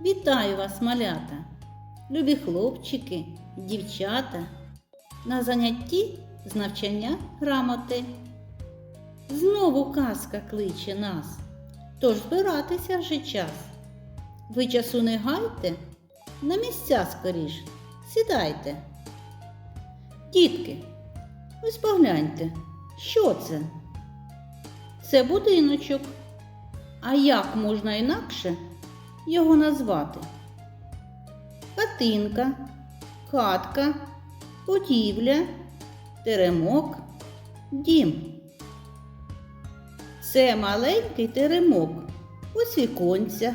Вітаю вас, малята, любі хлопчики, дівчата, на занятті з навчання грамоти. Знову казка кличе нас, тож збиратися вже час. Ви часу не гайте, на місця скоріш, сідайте. Дітки, ось погляньте, що це? Це будиночок. А як можна інакше його назвати? Хатинка, хатка, будівля, теремок, дім. Це маленький теремок. Ось віконця,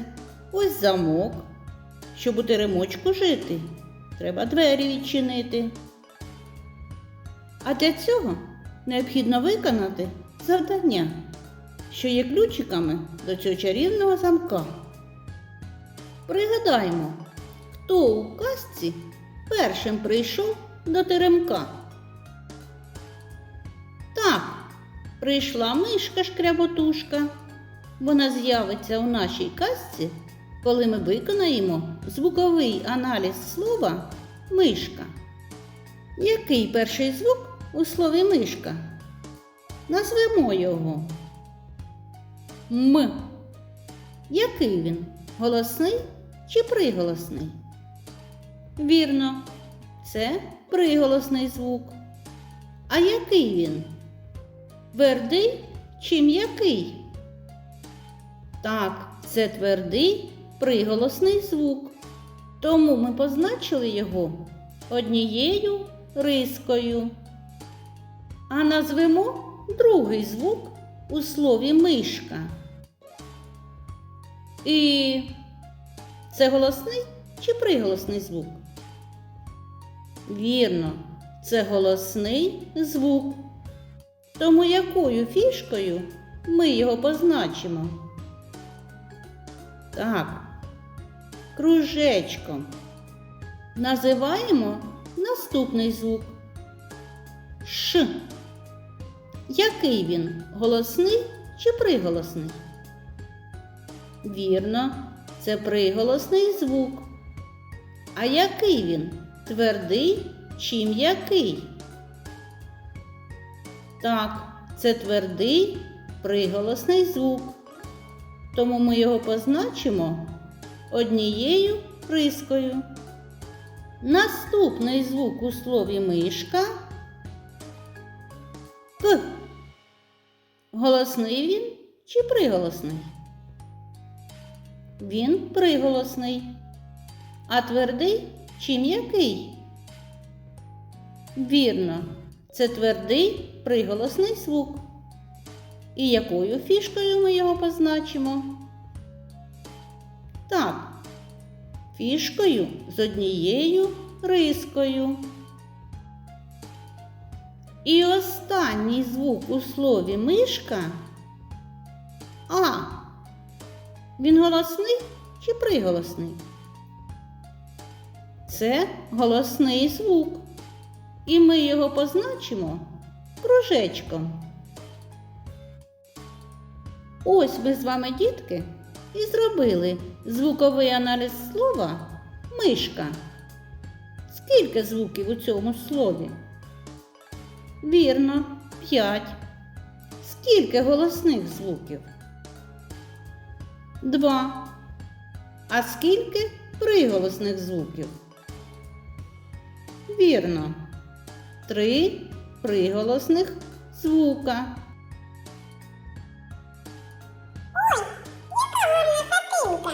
ось замок. Щоб у теремочку жити, треба двері відчинити. А для цього необхідно виконати завдання, що є ключиками до цього чарівного замка. Пригадаємо, хто у казці першим прийшов до теремка. Так, прийшла мишка шкряботушка. Вона з'явиться у нашій казці, коли ми виконаємо звуковий аналіз слова мишка. Який перший звук у слові мишка? Назвемо його. М. Який він? Голосний чи приголосний? Вірно, це приголосний звук. А який він? Твердий чи м'який? Так, це твердий приголосний звук. Тому ми позначили його однією рискою. А назвемо другий звук у слові мишка. І це голосний чи приголосний звук? Вірно, це голосний звук. Тому якою фішкою ми його позначимо? Так, кружечком. Називаємо наступний звук. Ш. Який він? Голосний чи приголосний? Вірно, це приголосний звук. А який він? Твердий чи м'який? Так, це твердий приголосний звук. Тому ми його позначимо однією рискою. Наступний звук у слові мишка К. Голосний він чи приголосний? Він приголосний. А твердий чи м'який? Вірно, це твердий приголосний звук. І якою фішкою ми його позначимо? Так, фішкою з однією рискою. І останній звук у слові мишка А. Він голосний чи приголосний? Це голосний звук. І ми його позначимо кружечком. Ось ми з вами, дітки, і зробили звуковий аналіз слова мишка. Скільки звуків у цьому слові? Вірно, п'ять. Скільки голосних звуків? Два. А скільки приголосних звуків? Вірно. Три приголосних звука. Ой, яка гарна хатинка.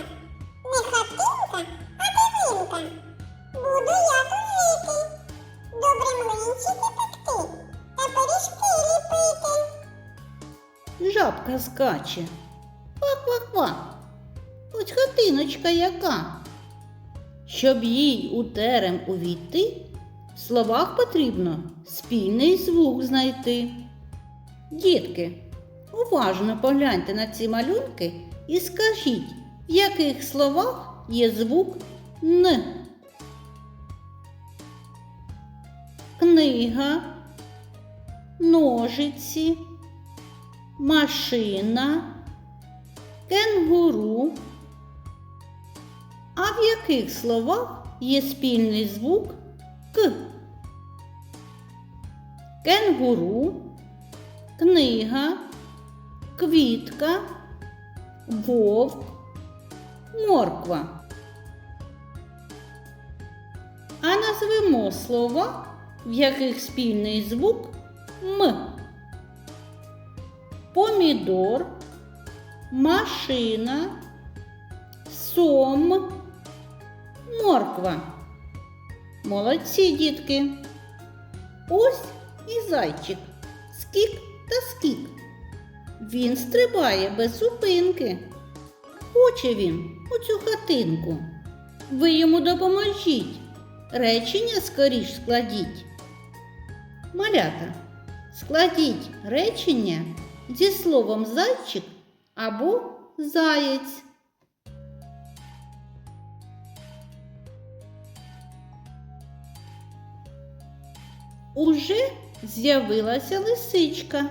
Не хатинка, а дивинка. Буду я тут жити. Добре млинчики пекти та пиріжки ліпити. Жабка скаче. Хатиночка яка. Щоб їй у терем увійти, в словах потрібно спільний звук знайти. Дітки, уважно погляньте на ці малюнки і скажіть, в яких словах є звук Н. Книга, ножиці, машина, кенгуру, А в яких словах є спільний звук К? Кенгуру, книга, квітка, вовк, морква. А назвемо слова, в яких спільний звук М. Помідор, машина, сом, морква. Молодці, дітки. Ось і зайчик. Скік та скік. Він стрибає без зупинки. Хоче він у цю хатинку. Ви йому допоможіть. Речення скоріш складіть. Малята, складіть речення зі словом зайчик або заєць. Уже з'явилася лисичка,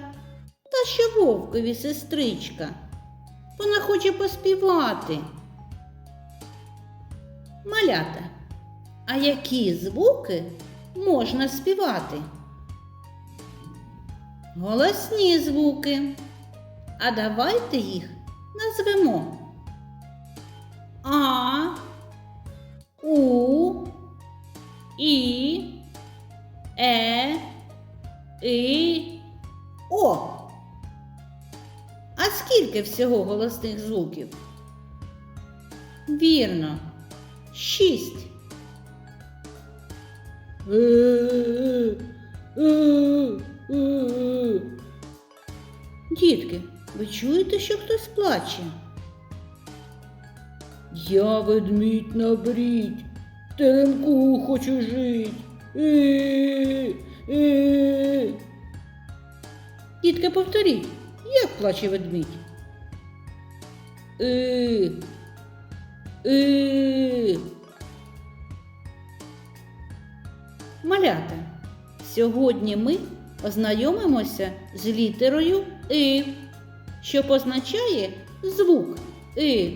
та ще вовкові сестричка. Вона хоче поспівати. Малята, а які звуки можна співати? Голосні звуки. А давайте їх назвемо. А, У, І, Е, І, О. А скільки всього голосних звуків? Вірно, шість. Дітки, ви чуєте, що хтось плаче? Я ведмідь на брідь, теремку хочу жить. Е, е. Дітки, повторіть, як плаче ведмідь? Е, е. Малята, сьогодні ми ознайомимося з літерою И, що позначає звук И.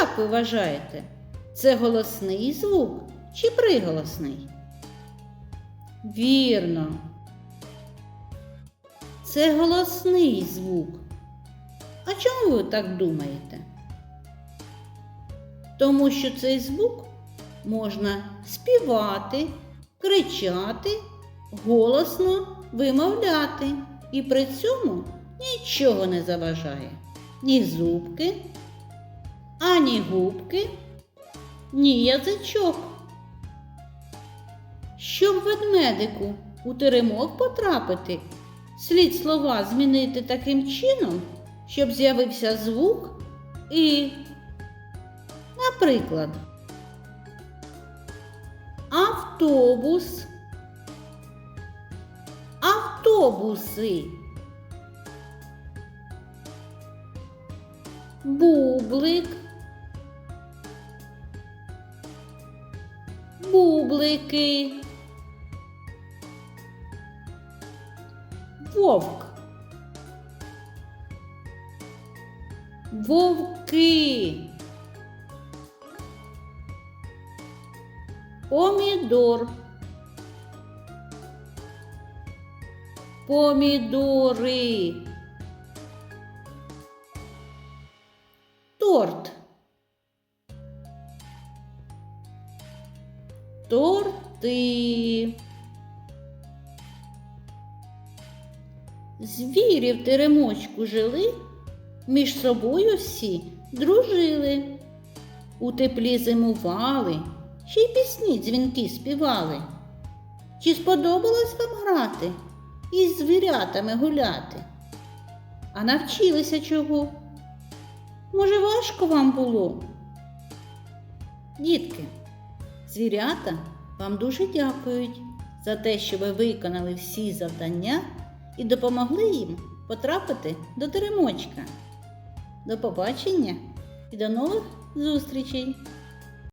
Як ви вважаєте, це голосний звук чи приголосний? Вірно. Це голосний звук. А чому ви так думаєте? Тому що цей звук можна співати, кричати, голосно вимовляти, і при цьому нічого не заважає. Ні зубки, ані губки, ні язичок. Щоб ведмедику у теремок потрапити, слід слова змінити таким чином, щоб з'явився звук і, наприклад, автобус, автобуси, бублик, бублики, вовк, вовки. Помідор. Помідори. Торт. Торти. Звірі в теремочку жили, між собою всі дружили. У теплі зимували, ще й пісні дзвінки співали. Чи сподобалось вам грати із звірятами гуляти? А навчилися чого? Може, важко вам було? Дітки, звірята вам дуже дякують за те, що ви виконали всі завдання і допомогли їм потрапити до теремочка. До побачення і до нових зустрічей!